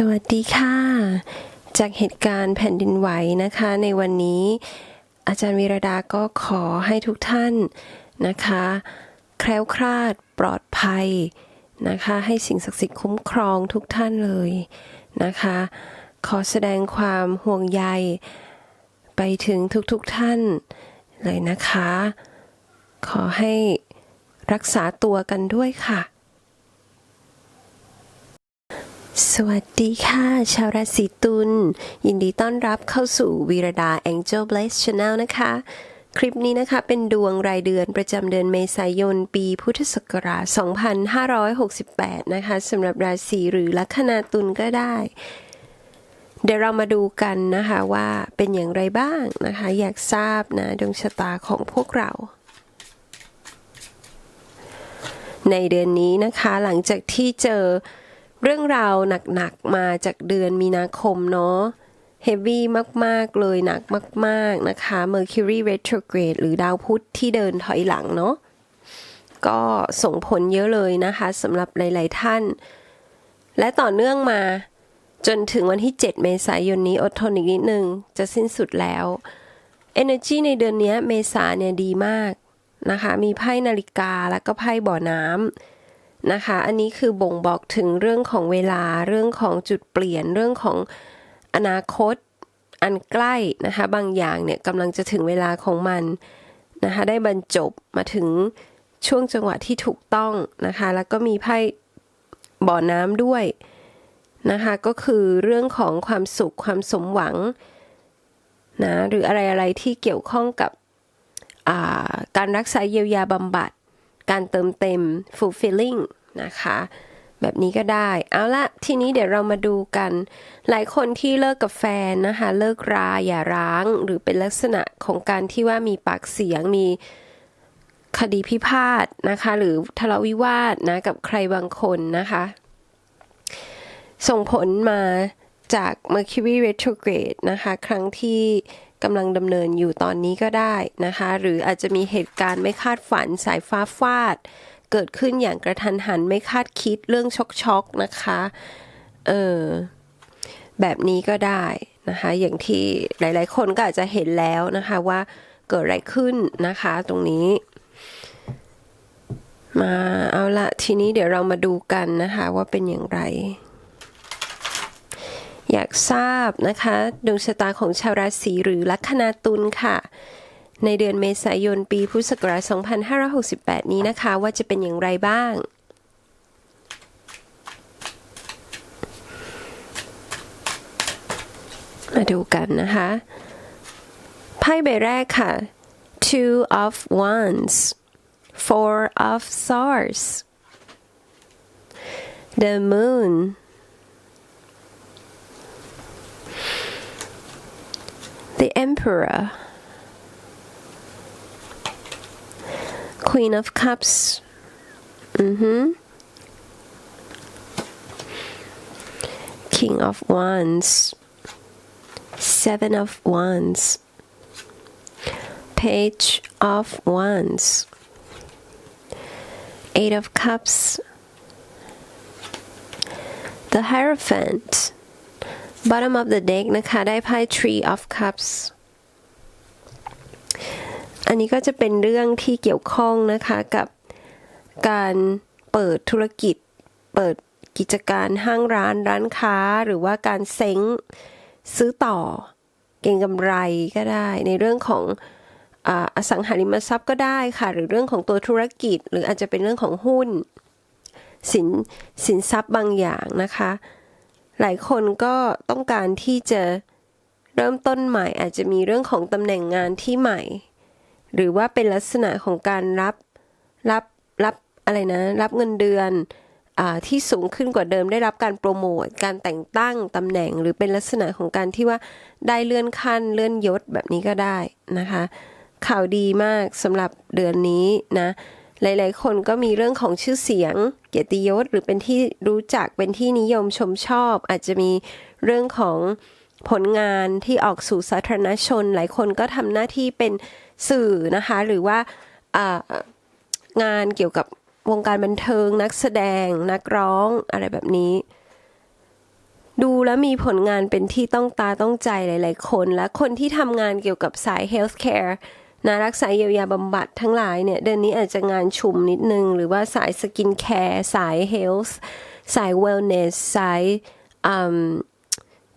สวัสดีค่ะ จากเหตุการณ์แผ่นดินไหวนะคะ ในวันนี้ อาจารย์วีรดาก็ขอให้ทุกท่านนะคะ แคล้วคลาดปลอดภัยนะคะ ให้สิ่งศักดิ์สิทธิ์คุ้มครองทุกท่านเลยนะคะ ขอแสดงความห่วงใย ไปถึงทุกๆทท่านเลยนะคะ ขอให้รักษาตัวกันด้วยค่ะ สวัสดีค่ะ ชาวราศีตุลยินดีต้อนรับเข้าสู่วีรดา Angel Bless Channel นะคะ คลิปนี้นะคะเป็นดวงรายเดือนประจำเดือนเมษายน ปีพุทธศักราช 2568 นะคะสำหรับราศีหรือลัคนาตุลก็ได้ เดี๋ยวเรามาดูกันนะคะว่าเป็นอย่างไรบ้างนะคะ อยากทราบนะดวงชะตาของพวกเราในเดือนนี้นะคะหลังจากที่เจอ เรื่องราวหนักๆมาจากเดือนมีนาคมเนาะเฮฟวี่มาก ๆ เลยหนักมาก ๆ นะคะ Mercury retrograde หรือดาวพุธที่เดินถอยหลังเนาะก็ส่งผลเยอะเลยนะคะสำหรับหลาย ๆ ท่าน และต่อเนื่องมาจนถึงวันที่ 7 เมษายนนี้อดทนอีกนิดนึง จะสิ้นสุดแล้ว Energy ในเดือนนี้เมษาเนี่ยดีมากนะคะ มีไพ่นาฬิกาแล้วก็ไพ่บ่อน้ำ นะคะ อันนี้คือบ่งบอกถึงเรื่องของเวลาเรื่องของจุดเปลี่ยนเรื่องของอนาคตอันใกล้นะคะ บางอย่างเนี่ยกำลังจะถึงเวลาของมันนะคะ ได้บรรจบมาถึงช่วงจังหวะที่ถูกต้องนะคะ แล้วก็มีไพ่บ่อน้ำด้วยนะคะ ก็คือเรื่องของความสุขความสมหวังนะหรืออะไรอะไรที่เกี่ยวข้องกับการรักษาเยียวยาบำบัด การเติมเต็ม fulfilling นะคะ แบบนี้ก็ได้ เอาละทีนี้เดี๋ยวเรามาดูกัน หลายคนที่เลิกกับแฟนนะคะ เลิกราอย่าร้าง หรือเป็นลักษณะของการที่ว่ามีปากเสียงมีคดีพิพาทนะคะ หรือทะเลาะวิวาทนะกับใครบางคนนะคะ ส่งผลมาจาก Mercury retrograde นะคะ ครั้งที่ กำลังดำเนินอยู่ตอนนี้ก็ได้นะคะ หรืออาจจะมีเหตุการณ์ไม่คาดฝันสายฟ้าฟาด เกิดขึ้นอย่างกระทันหันไม่คาดคิดเรื่องช็อกๆนะคะ เออแบบนี้ก็ได้นะคะ อย่างที่หลายๆ คนก็อาจจะเห็นแล้วนะคะว่าเกิดอะไรขึ้นนะคะตรงนี้ มาเอาละทีนี้เดี๋ยวเรามาดูกันนะคะว่าเป็นอย่างไร อยากทราบนะคะดวงชะตาของชาวราศีหรือลัคนาตุลค่ะ ในเดือนเมษายนปีพุทธศักราช 2568 นี้นะคะ ว่าจะเป็นอย่างไรบ้างมาดูกันนะคะ ไพ่ใบแรกค่ะ two of wands four of swords the moon the Emperor, Queen of Cups, mm-hmm. King of Wands, Seven of Wands, Page of Wands, Eight of Cups, the Hierophant, bottom of the deck นะคะ ได้ไพ่ Tree of Cups อันนี้ก็จะเป็นเรื่องที่เกี่ยวข้องนะคะกับการเปิดธุรกิจ เปิดกิจการห้างร้านร้านค้าหรือว่าการเซ้งซื้อต่อ เก่งกำไรก็ได้ ในเรื่องของอสังหาริมทรัพย์ก็ได้ค่ะ หรือเรื่องของตัวธุรกิจ หรืออาจจะเป็นเรื่องของหุ้น สินสินทรัพย์บางอย่างนะคะ หลายคนก็ต้องการที่จะเริ่มต้นใหม่อาจจะมีเรื่องของตำแหน่งงานที่ใหม่ หรือว่าเป็นลักษณะของการรับรับรับอะไรนะ รับเงินเดือนอที่สูงขึ้นกว่าเดิมได้รับการโปรโมทการแต่งตั้งตำแหน่ง หรือเป็นลักษณะของการที่ว่าได้เลื่อนขั้นเลื่อนยศแบบนี้ก็ได้นะคะ ข่าวดีมากสำหรับเดือนนี้นะหลาย ๆ คนก็มีเรื่องของชื่อเสียง กียรติยศหรือเป็นที่รู้จักเป็นที่นิยมชมชอบ อาจจะมีเรื่องของผลงานที่ออกสู่สาธารณชน หลายคนก็ทำหน้าที่เป็นสื่อนะคะ หรือว่างานเกี่ยวกับวงการบันเทิง นักแสดง นักร้องอะไรแบบนี้ ดูแล้วมีผลงานเป็นที่ต้องตาต้องใจหลาย ๆ คน และคนที่ทำงานเกี่ยวกับสาย healthcare นะรักษาเยียวยาบำบัดทั้งหลายเนี่ยเดือนนี้อาจจะงานชุมนิดนึง หรือว่าสายสกินแคร์สาย health สาย wellness สาย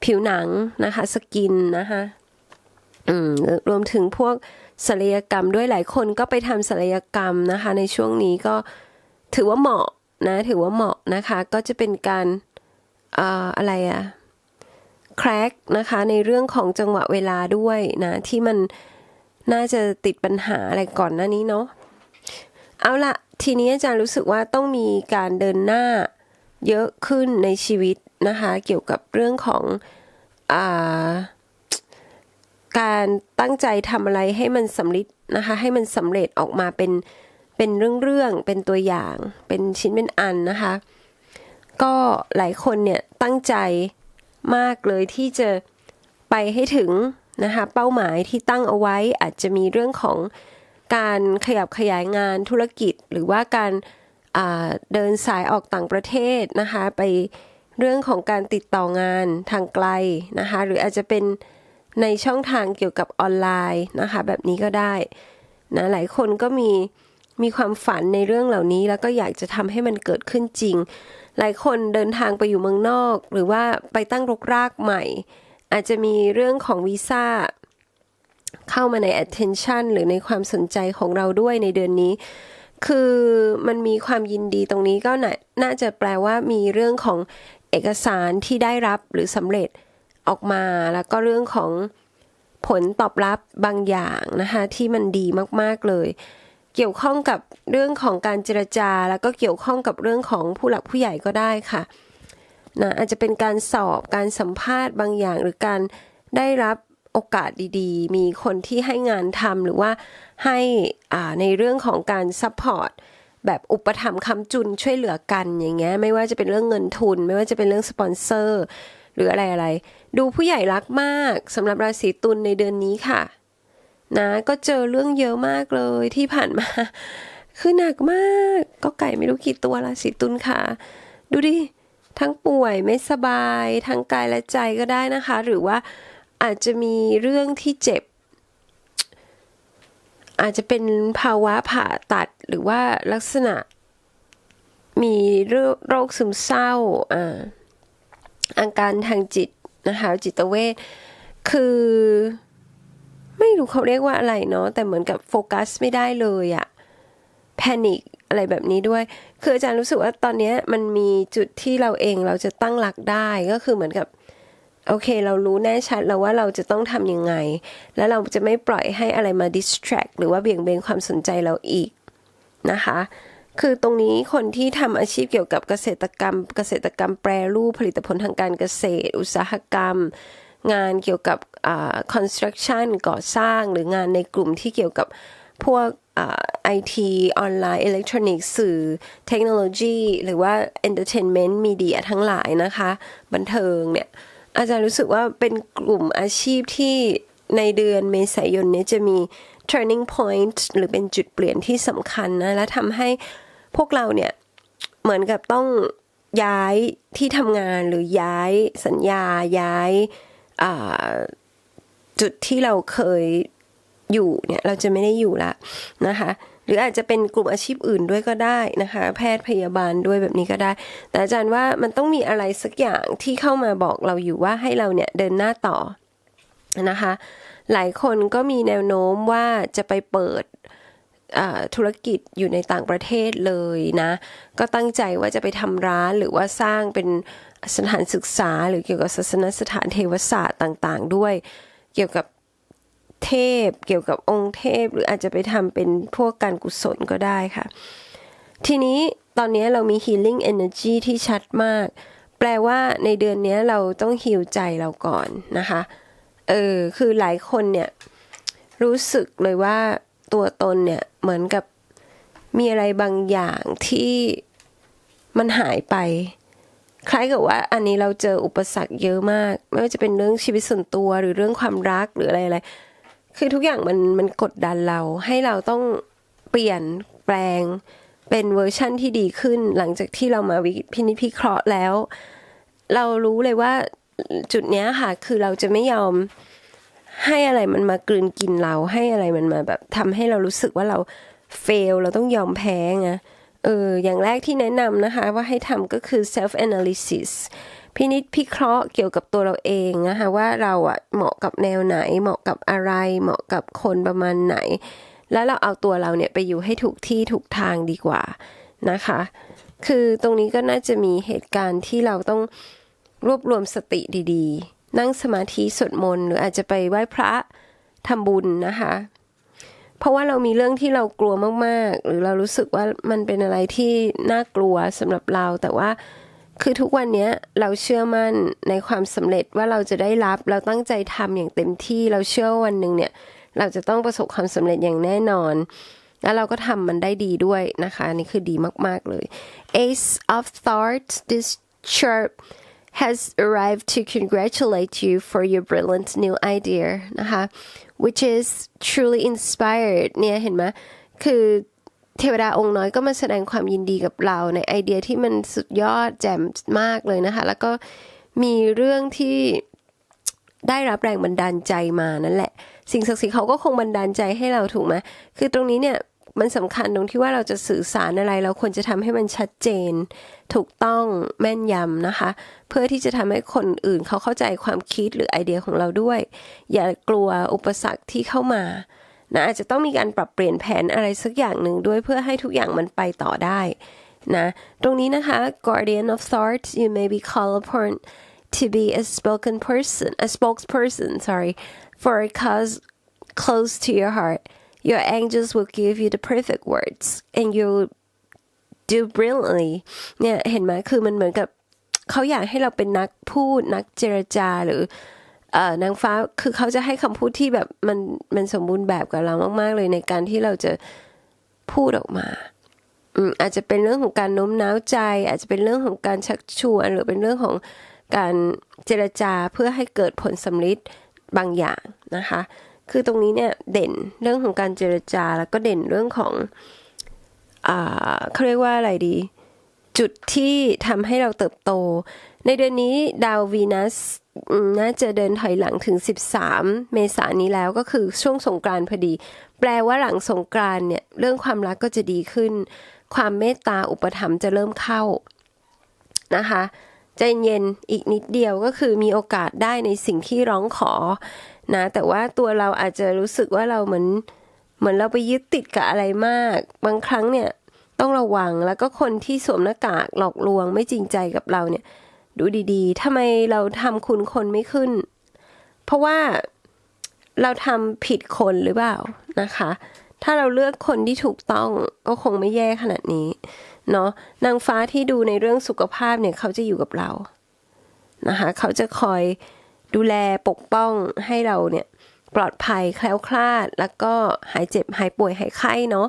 ผิวหนังนะคะสกินนะคะรวมถึงพวกศัลยกรรมด้วยหลายคนก็ไปทำศัลยกรรมนะคะ ในช่วงนี้ก็ถือว่าเหมาะนะถือว่าเหมาะนะคะ ก็จะเป็นการออะไรอะแครกนะคะในเรื่องของจังหวะเวลาด้วยนะที่มัน น่าจะติดปัญหาอะไรก่อนหน้านี้เนาะเอาละทีนี้อาจารย์รู้สึกว่าต้องมีการเดินหน้าเยอะขึ้นในชีวิตนะคะ เกี่ยวกับเรื่องของอาการตั้งใจทำอะไรให้มันสำเร็จนะคะ ให้มันสำเร็จออกมาเป็นเป็นเรื่องๆเป็นตัวอย่างเป็นชิ้นเป็นอันนะคะ ก็หลายคนเนี่ยตั้งใจมากเลยที่จะไปให้ถึง นะคะเป้าหมายที่ตั้งเอาไว้อาจจะมีเรื่องของการขยับขยายงานธุรกิจ หรือว่าการเดินสายออกต่างประเทศนะคะไปเรื่องของการติดต่องานทางไกลนะคะหรืออาจจะเป็นในช่องทางเกี่ยวกับออนไลน์นะคะแบบนี้ก็ได้นะหลายคนก็มีมีความฝันในเรื่องเหล่านี้ แล้วก็อยากจะทำให้มันเกิดขึ้นจริง หลายคนเดินทางไปอยู่เมืองนอก หรือว่าไปตั้งรกรากใหม่ อาจจะมีเรื่องของวีซ่าเข้ามาใน attention หรือในความสนใจของเราด้วยในเดือนนี้ คือมันมีความยินดีตรงนี้ก็น่าน่าจะแปลว่ามีเรื่องของเอกสารที่ได้รับหรือสำเร็จออกมาแล้วก็เรื่องของผลตอบรับบางอย่างนะคะที่มันดีมากๆเลย เกี่ยวข้องกับเรื่องของการเจรจา แล้วก็เกี่ยวข้องกับเรื่องของผู้หลักผู้ใหญ่ก็ได้ค่ะ นะอาจจะเป็นการสอบการสัมภาษณ์บางอย่าง หรือการได้รับโอกาสดีๆ มีคนที่ให้งานทำหรือว่าให้อ่าในเรื่องของการซัพพอร์ตแบบอุปถัมภ์คำจุนช่วยเหลือกันอย่างเงี้ยไม่ว่าจะเป็นเรื่องเงินทุน ไม่ว่าจะเป็นเรื่องสปอนเซอร์หรืออะไรอะไร ดูผู้ใหญ่รักมากสำหรับราศีตุลในเดือนนี้ค่ะ นะก็เจอเรื่องเยอะมากเลยที่ผ่านมา คือหนักมาก ก็ไก่ไม่รู้กี่ตัวราศีตุลค่ะ ดูดิ ทั้งป่วยไม่สบายทั้งกายและใจก็ได้นะคะ หรือว่าอาจจะมีเรื่องที่เจ็บ อาจจะเป็นภาวะผ่าตัดหรือว่าลักษณะ มีโรคซึมเศร้าอ่าอาการทางจิตนะคะจิตเวชคือไม่รู้เขาเรียกว่าอะไรเนาะแต่เหมือนกับโฟกัสไม่ได้เลยอะแพนิค อะไรแบบนี้ด้วย คืออาจารย์รู้สึกว่าตอนนี้มันมีจุดที่เราเองเราจะตั้งหลักได้ก็คือเหมือนกับ โอเค เรารู้แน่ชัดแล้วว่าเราจะต้องทำยังไง แล้วเราจะไม่ปล่อยให้อะไรมา distract หรือว่าเบี่ยงเบนความสนใจเราอีกนะคะ คือตรงนี้คนที่ทำอาชีพเกี่ยวกับเกษตรกรรม เกษตรกรรมแปรรูปผลิตผลทางการเกษตร อุตสาหกรรม งานเกี่ยวกับอ่า construction ก่อสร้างหรืองานในกลุ่มที่เกี่ยวกับพวก ไอทีออนไลน์อิเล็กทรอนิกส์สื่อเทคโนโลยี หรือว่า entertainment media ทั้งหลายนะคะ บันเทิงเนี่ย อาจารย์รู้สึกว่าเป็นกลุ่มอาชีพที่ในเดือนเมษายนนี้จะมี turning point หรือเป็นจุดเปลี่ยนที่สำคัญนะ และทำให้พวกเราเนี่ย เหมือนกับต้องย้ายที่ทำงานหรือย้ายสัญญาย้ายจุดที่เราเคย อยู่เนี่ยเราจะไม่ได้อยู่ละนะคะหรืออาจจะเป็นกลุ่มอาชีพอื่นด้วยก็ได้นะคะ แพทย์พยาบาลด้วยแบบนี้ก็ได้ แต่อาจารย์ว่ามันต้องมีอะไรสักอย่างที่เข้ามาบอกเราอยู่ว่าให้เราเนี่ยเดินหน้าต่อนะคะ หลายคนก็มีแนวโน้มว่าจะไปเปิดธุรกิจอยู่ในต่างประเทศเลยนะ ก็ตั้งใจว่าจะไปทำร้านหรือว่าสร้างเป็นสถานศึกษา หรือเกี่ยวกับศาสนสถานเทวศาสตร์ต่าง ๆ ด้วย เกี่ยวกับ เทพเกี่ยวกับองค์เทพ หรืออาจจะไปทำเป็นพวกการกุศลก็ได้ค่ะ ทีนี้ตอนนี้เรามี healing energy ที่ชัดมาก แปลว่าในเดือนนี้เราต้องฮิวใจเราก่อนนะคะ เออ คือหลายคนเนี่ยรู้สึกเลยว่าตัวตนเนี่ยเหมือนกับมีอะไรบางอย่างที่มันหายไป คล้ายกับว่าอันนี้เราเจออุปสรรคเยอะมาก ไม่ว่าจะเป็นเรื่องชีวิตส่วนตัวหรือเรื่องความรักหรืออะไรอะไร คือทุกอย่างมันมันกดดันเรา ให้เราต้องเปลี่ยนแปลงเป็นเวอร์ชั่นที่ดีขึ้น หลังจากที่เรามาวิพินิจพิเคราะห์แล้ว เรารู้เลยว่าจุดเนี้ยค่ะ คือเราจะไม่ยอมให้อะไรมันมากลืนกินเราให้อะไรมันมาแบบทำให้เรารู้สึกว่าเราเฟลเราต้องยอมแพ้ไงเอออย่างแรกที่แนะนำนะคะ ว่าให้ทำก็คือ self analysis พินิจพิเคราะห์เกี่ยวกับตัวเราเองนะคะว่าเราอะเหมาะกับแนวไหน เหมาะกับอะไร เหมาะกับคนประมาณไหน แล้วเราเอาตัวเราเนี่ยไปอยู่ให้ถูกที่ถูกทางดีกว่านะคะ คือตรงนี้ก็น่าจะมีเหตุการณ์ที่เราต้องรวบรวมสติดีๆ นั่งสมาธิสวดมนต์หรืออาจจะไปไหว้พระทำบุญนะคะเพราะว่าเรามีเรื่องที่เรากลัวมาก ๆ หรือเรารู้สึกว่ามันเป็นอะไรที่น่ากลัวสำหรับเรา แต่ว่า คือทุกวันนี้เราเชื่อมั่นในความสำเร็จว่าเราจะได้รับ เราตั้งใจทำอย่างเต็มที่เราเชื่อว่าวันหนึ่งเนี่ยเราจะต้องประสบความสำเร็จอย่างแน่นอน แล้วเราก็ทำมันได้ดีด้วยนะคะนนี่คือดีมาก ๆ เลย Ace of Thoughts this chart has arrived to congratulate you for your brilliant new idea นะคะ which is truly inspired เนี่ยเห็นไหมคือ เทวดาองค์น้อยก็มาแสดงความยินดีกับเราในไอเดียที่มันสุดยอดแจ่มมากเลยนะคะ แล้วก็มีเรื่องที่ได้รับแรงบันดาลใจมานั่นแหละ สิ่งศักดิ์สิทธิ์เขาก็คงบันดาลใจให้เราถูกไหมคือตรงนี้เนี่ยมันสำคัญตรงที่ว่าเราจะสื่อสารอะไร เราควรจะทำให้มันชัดเจน ถูกต้องแม่นยำนะคะ เพื่อที่จะทำให้คนอื่นเขาเข้าใจความคิดหรือไอเดียของเราด้วย อย่ากลัวอุปสรรคที่เข้ามา นะอาจจะต้องมีการปรับเปลี่ยนแผนอะไรสักอย่างหนึ่งด้วยเพื่อให้ทุกอย่างมันไปต่อได้นะตรงนี้นะคะ guardian of thoughts you may be called upon to be a spoken person, a spokesperson, sorry, for a cause close to your heart. Your angels will give you the perfect words and you'll do brilliantly เนี่ยเห็นไหมคือมันเหมือนกับเขาอยากให้เราเป็นนักพูดนักเจรจาหรือ เอ่อนางฟ้าคือเขาจะให้คำพูดที่แบบมันมันสมบูรณ์แบบกับเรามาก ๆ เลยในการที่เราจะพูดออกมาอืมอาจจะเป็นเรื่องของการโน้มน้าวใจ อาจจะเป็นเรื่องของการชักชวนหรือเป็นเรื่องของการเจรจาเพื่อให้เกิดผลสำลิดบางอย่างนะคะ คือตรงนี้เนี่ยเด่นเรื่องของการเจรจาแล้วก็เด่นเรื่องของอ่าเขาเรียกว่าอะไรดี จุดที่ทำให้เราเติบโต ในเดือนนี้ดาววีนัส น่าจะเดินถอยหลังถึง 13 เมษายนนี้แล้วก็คือช่วงสงกรานพอดี แปลว่าหลังสงกรานเนี่ยเรื่องความรักก็จะดีขึ้น ความเมตตาอุปถัมภ์จะเริ่มเข้านะคะใจเย็นอีกนิดเดียวก็คือมีโอกาสได้ในสิ่งที่ร้องขอนะแต่ว่าตัวเราอาจจะรู้สึกว่าเราเหมือนเหมือนเราไปยึดติดกับอะไรมาก บางครั้งเนี่ยต้องระวังแล้วก็คนที่สวมหน้ากากหลอกลวงไม่จริงใจกับเราเนี่ย ดูดีๆทำไมเราทำคุณคนไม่ขึ้น เพราะว่าเราทำผิดคนหรือเปล่านะคะ ถ้าเราเลือกคนที่ถูกต้องก็คงไม่แย่ขนาดนี้เนาะนางฟ้าที่ดูในเรื่องสุขภาพเนี่ยเขาจะอยู่กับเรานะคะเขาจะคอยดูแลปกป้องให้เราเนี่ยปลอดภัยแคล้วคลาด แล้วก็หายเจ็บหายป่วยหายไข้เนาะ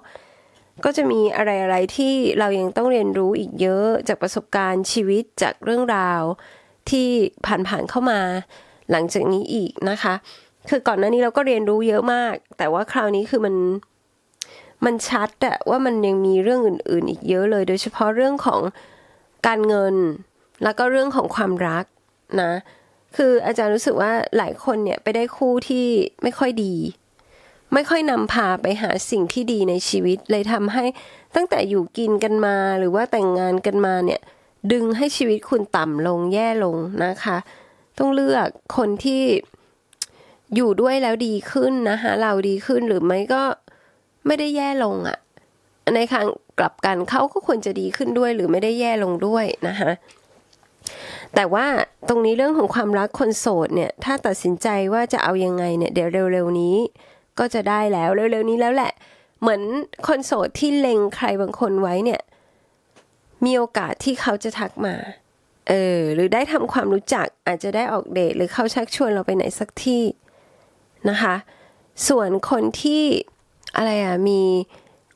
ก็จะมีอะไรๆที่เรายังต้องเรียนรู้อีกเยอะจากประสบการณ์ชีวิตจากเรื่องราวที่ผ่านๆเข้ามา หลังจากนี้อีกนะคะ คือก่อนหน้านี้เราก็เรียนรู้เยอะมาก แต่ว่าคราวนี้คือมันมันชัดอะว่ามันยังมีเรื่องอื่น ๆ อีกเยอะเลย โดยเฉพาะเรื่องของการเงิน แล้วก็เรื่องของความรักนะ คืออาจารย์รู้สึกว่าหลายคนเนี่ยไปได้คู่ที่ไม่ค่อยดี ไม่ค่อยนำพาไปหาสิ่งที่ดีในชีวิต เลยทำให้ตั้งแต่อยู่กินกันมาหรือว่าแต่งงานกันมาเนี่ย ดึงให้ชีวิตคุณต่ำลงแย่ลงนะคะ ต้องเลือกคนที่อยู่ด้วยแล้วดีขึ้นนะคะเราดีขึ้นหรือไม่ก็ไม่ได้แย่ลงอะ่ะ ในทางกลับกันเขาก็ควรจะดีขึ้นด้วยหรือไม่ได้แย่ลงด้วยนะคะแต่ว่าตรงนี้เรื่องของความรักคนโสดเนี่ย ถ้าตัดสินใจว่าจะเอายังไงเนี่ย เดี๋ยวเร็วๆนี้ ก็จะได้แล้วเร็วๆนี้แล้วแหละ เหมือนคนโสดที่เล็งใครบางคนไว้เนี่ย มีโอกาสที่เขาจะทักมา เออ หรือได้ทำความรู้จักอาจจะได้ออกเดทหรือเขาชักชวนเราไปไหนสักที่นะคะ ส่วนคนที่อะไรอะมี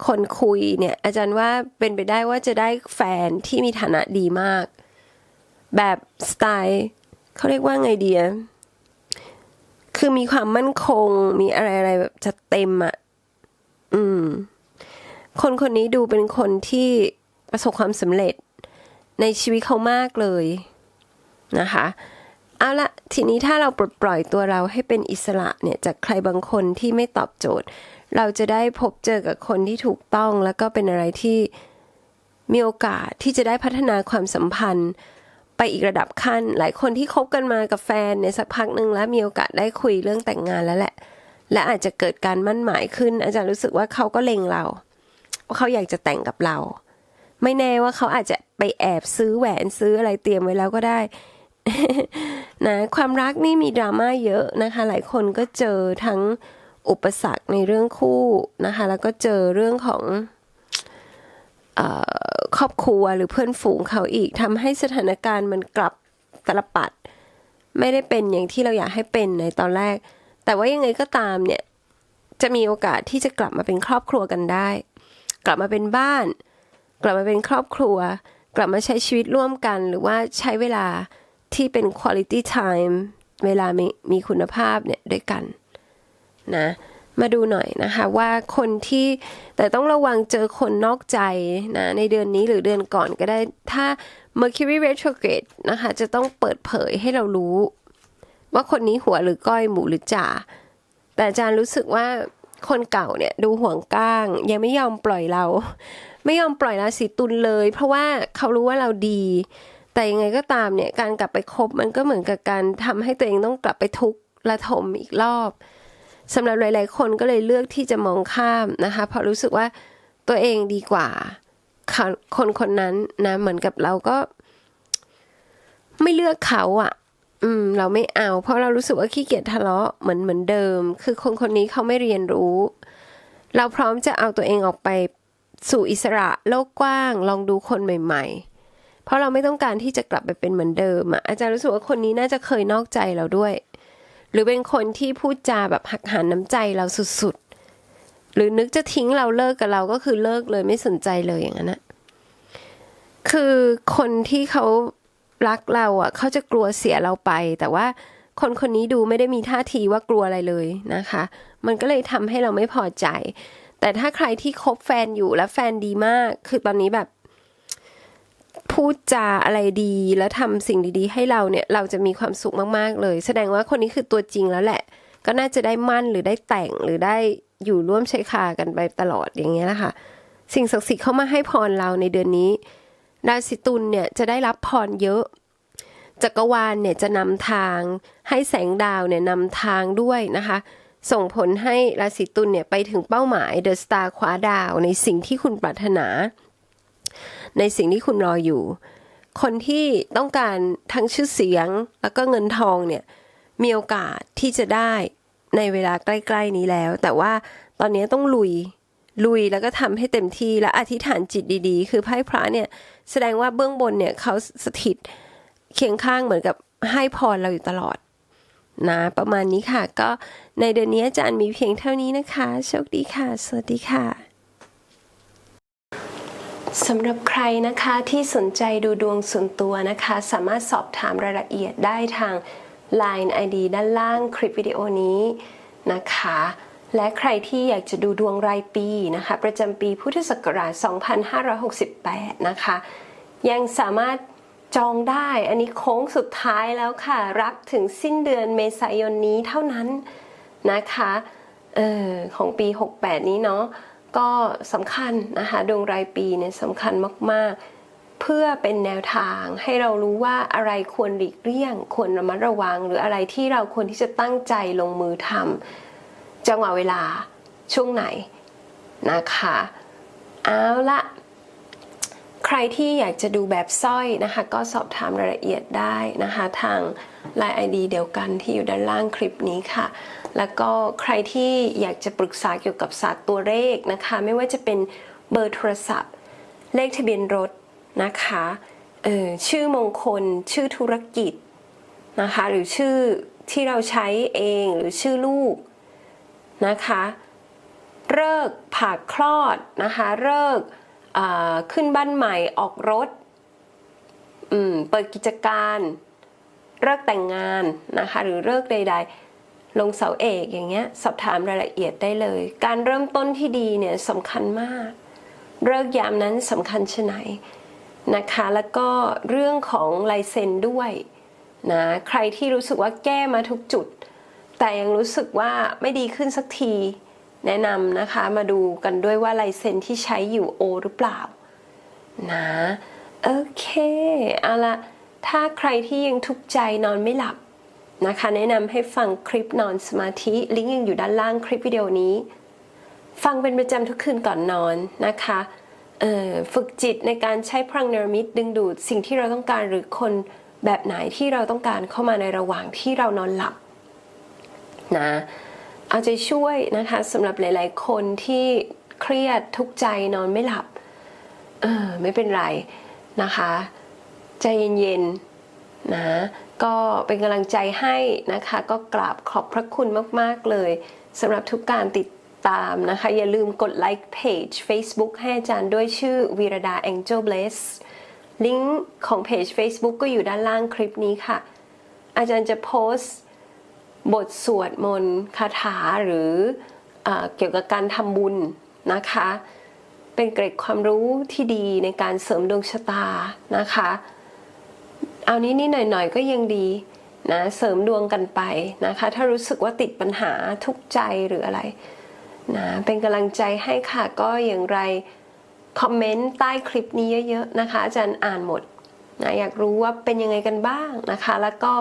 คนคุยเนี่ย อาจารย์ว่าเป็นไปได้ว่าจะได้แฟนที่มีฐานะดีมาก แบบสไตล์เขาเรียกว่าไงดีอะ คือมีความมั่นคง มีอะไรอะไรแบบจะเต็มอะ อืม คนคนนี้ดูเป็นคนที่ประสบความสำเร็จในชีวิตเขามากเลยนะคะ เอาละทีนี้ถ้าเราปลดปล่อยตัวเราให้เป็นอิสระเนี่ย จากใครบางคนที่ไม่ตอบโจทย์ เราจะได้พบเจอกับคนที่ถูกต้องแล้วก็เป็นอะไรที่มีโอกาสที่จะได้พัฒนาความสัมพันธ์ อีกระดับขั้น หลายคนที่คบกันมากับแฟนในสักพักหนึ่งแล้วมีโอกาสได้คุยเรื่องแต่งงานแล้วแหละ และอาจจะเกิดการมั่นหมายขึ้น อาจารย์รู้สึกว่าเขาก็เล็งเราว่าเขาอยากจะแต่งกับเรา ไม่แน่ว่าเขาอาจจะไปแอบซื้อแหวนซื้ออะไรเตรียมไว้แล้วก็ได้นะความรักนี่มีดราม่าเยอะนะคะ หลายคนก็เจอทั้งอุปสรรคในเรื่องคู่นะคะ แล้วก็เจอเรื่องของอ ครอบครัวหรือเพื่อนฝูงเขาอีกทำให้สถานการณ์มันกลับตลปัด ไม่ได้เป็นอย่างที่เราอยากให้เป็นในตอนแรก แต่ว่ายังไงก็ตามเนี่ย จะมีโอกาสที่จะกลับมาเป็นครอบครัวกันได้ กลับมาเป็นบ้าน กลับมาเป็นครอบครัว กลับมาใช้ชีวิตร่วมกัน หรือว่าใช้เวลาที่เป็น quality time เวลามีมีคุณภาพเนี่ยด้วยกันนะ มาดูหน่อยนะคะว่าคนที่แต่ต้องระวังเจอคนนอกใจนะในเดือนนี้หรือเดือนก่อนก็ได้ ถ้า Mercury retrograde นะคะจะต้องเปิดเผยให้เรารู้ ว่าคนนี้หัวหรือก้อยหมูหรือจ่าแต่อาจารย์รู้สึกว่าคนเก่าเนี่ยดูห่วงก้าง ยังไม่ยอมปล่อยเรา ไม่ยอมปล่อยราศีตุลเลย เพราะว่าเขารู้ว่าเราดี แต่ยังไงก็ตามเนี่ยการกลับไปคบมันก็เหมือนกับการทำให้ตัวเองต้องกลับไปทุกข์ระทมอีกรอบ สำหรับหลาย ๆ คนก็เลยเลือกที่จะมองข้ามนะคะเพราะรู้สึกว่าตัวเองดีกว่า คนคนนั้นนะเหมือนกับเราก็ ไม่เลือกเขาอะ่ะ อืม เราไม่เอา เพราะเรารู้สึกว่าขี้เกียจทะเลาะเหมือนเหมือนเดิม คือคนคนนี้เขาไม่เรียนรู้ เราพร้อมจะเอาตัวเองออกไปสู่อิสระโลกกว้าง ลองดูคนใหม่ ๆ เพราะเราไม่ต้องการที่จะกลับไปเป็นเหมือนเดิมอะอาจารย์รู้สึกว่าคนนี้น่าจะเคยนอกใจเราด้วย หรือเป็นคนที่พูดจาแบบหักหานน้ำใจเราสุดๆ หรือนึกจะทิ้งเราเลิกกับเราก็คือเลิกเลยไม่สนใจเลยอย่างนั้นนะคือคนที่เขารักเราอะเขาจะกลัวเสียเราไป แต่ว่าคนคนนี้ดูไม่ได้มีท่าทีว่ากลัวอะไรเลยนะคะ มันก็เลยทำให้เราไม่พอใจ แต่ถ้าใครที่คบแฟนอยู่แล้วแฟนดีมาก คือตอนนี้แบบ พูดจาอะไรดีแล้วทำสิ่งดีๆ ให้เราเนี่ยเราจะมีความสุขมากๆเลย แสดงว่าคนนี้คือตัวจริงแล้วแหละ ก็น่าจะได้มั่นหรือได้แต่งหรือได้อยู่ร่วมใช้คากันไปตลอดอย่างเงี้ยแหละคะสิ่งศักดิ์สิทธิ์เข้ามาให้พรเราในเดือนนี้ราศีตุลเนี่ยจะได้รับพรเยอะจักรวาลเนี่ยจะนำทางให้แสงดาวเนี่ยนำทางด้วยนะคะ ส่งผลให้ราศีตุลเนี่ยไปถึงเป้าหมายเดอะสตาร์คว้าดาวในสิ่งที่คุณปรารถนา ในสิ่งที่คุณรออยู่ คนที่ต้องการทั้งชื่อเสียงแล้วก็เงินทองเนี่ยมีโอกาสที่จะได้ในเวลาใกล้ ๆ นี้แล้ว แต่ว่าตอนนี้ต้องลุยลุยแล้วก็ทำให้เต็มที่และอธิษฐานจิตดีๆ คือไพ่พระเนี่ยแสดงว่าเบื้องบนเนี่ยเขาสถิตเคียงข้างเหมือนกับให้พรเราอยู่ตลอดนะประมาณนี้ค่ะ ก็ในเดือนนี้อาจารย์มีเพียงเท่านี้นะคะ โชคดีค่ะ สวัสดีค่ะ สำหรับใครนะคะที่สนใจดูดวงส่วนตัวนะคะ สามารถสอบถามรายละเอียดได้ทาง Line ID ด้านล่างคลิปวิดีโอนี้นะคะ และใครที่อยากจะดูดวงรายปีนะคะ ประจำปีพุทธศักราช 2568 นะคะ ยังสามารถจองได้อันนี้โค้งสุดท้ายแล้วค่ะ รับถึงสิ้นเดือนเมษายนนี้เท่านั้นนะคะเออของปี 68 นี้เนาะ ก็สำคัญนะคะดวงรายปีเนี่ยสำคัญมาก ๆ เพื่อเป็นแนวทางให้เรารู้ว่าอะไรควรหลีกเลี่ยง ควรระมัดระวัง หรืออะไรที่เราควรที่จะตั้งใจลงมือทำจังหวะเวลาช่วงไหนนะคะเอาละใครที่อยากจะดูแบบสร้อยนะคะ ก็สอบถามรายละเอียดได้นะคะ ทาง Line ID เดียวกันที่อยู่ด้านล่างคลิปนี้ค่ะ แล้วก็ใครที่อยากจะปรึกษาเกี่ยวกับศาสตร์ตัวเลขนะคะ ไม่ว่าจะเป็นเบอร์โทรศัพท์ เลขทะเบียนรถนะคะเออชื่อมงคล ชื่อธุรกิจนะคะ หรือชื่อที่เราใช้เองหรือชื่อลูกนะคะเลิกผ่าคลอดนะคะเลิกขึ้นบ้านใหม่ออกรถเปิดกิจการเลิกแต่งงานนะคะหรือเลิกใด ๆ ลงเสาเอกอย่างเงี้ยสอบถามรายละเอียดได้เลย การเริ่มต้นที่ดีเนี่ยสำคัญมากเลิกยามนั้นสำคัญชะไหนนะคะ แล้วก็เรื่องของลายเซ็นด้วยนะใครที่รู้สึกว่าแก้มาทุกจุด แต่ยังรู้สึกว่าไม่ดีขึ้นสักที แนะนำนะคะมาดูกันด้วยว่าลายเซ็นที่ใช้อยู่โอหรือเปล่านะโอเคเอาละถ้าใครที่ยังทุกข์ใจนอนไม่หลับ นะคะ แนะนำให้ฟังคลิปนอนสมาธิลิงก์ยังอยู่ด้านล่างคลิปวิดีโอนี้ ฟังเป็นประจำทุกคืนก่อนนอนนะคะฝึกจิตในการใช้พลังเนรมิตดึงดูดสิ่งที่เราต้องการหรือคนแบบไหนที่เราต้องการเข้ามาในระหว่างที่เรานอนหลับนะเอาใจช่วยนะคะสำหรับหลาย ๆ คนที่เครียดทุกใจนอนไม่หลับเออไม่เป็นไรนะคะ ใจเย็น ๆ นะ ก็เป็นกำลังใจให้นะคะ ก็กราบขอบพระคุณมาก ๆ เลยสำหรับทุกการติดตามนะคะ อย่าลืมกดไลค์เพจ Facebook ให้อาจารย์ด้วยชื่อวีรดา Angel Bless ลิงก์ของเพจ Facebook ก็อยู่ด้านล่างคลิปนี้ค่ะ อาจารย์จะโพสต์ บทสวดมนต์คาถาหรืออเกี่ยวกับการทำบุญนะคะ เป็นเกร็ดความรู้ที่ดีในการเสริมดวงชะตานะคะ เอานี้นี่หน่อยๆก็ยังดีนะเสริมดวงกันไปนะคะ ถ้ารู้สึกว่าติดปัญหาทุกใจหรืออะไรนะเป็นกำลังใจให้ค่ะก็อย่างไรคอมเมนต์ใต้คลิปนี้เยอะๆนะคะ อาจารย์อ่านหมดนะอยากรู้ว่าเป็นยังไงกันบ้างนะคะ แล้วก็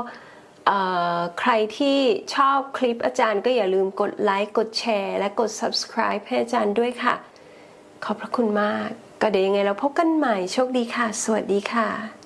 ใครที่ชอบคลิปอาจารย์ก็อย่าลืมกดไลค์กดแชร์ และกด subscribe ให้อาจารย์ด้วยค่ะ ขอบพระคุณมาก ก็เดี๋ยวยังไงเราพบกันใหม่โชคดีค่ะ สวัสดีค่ะ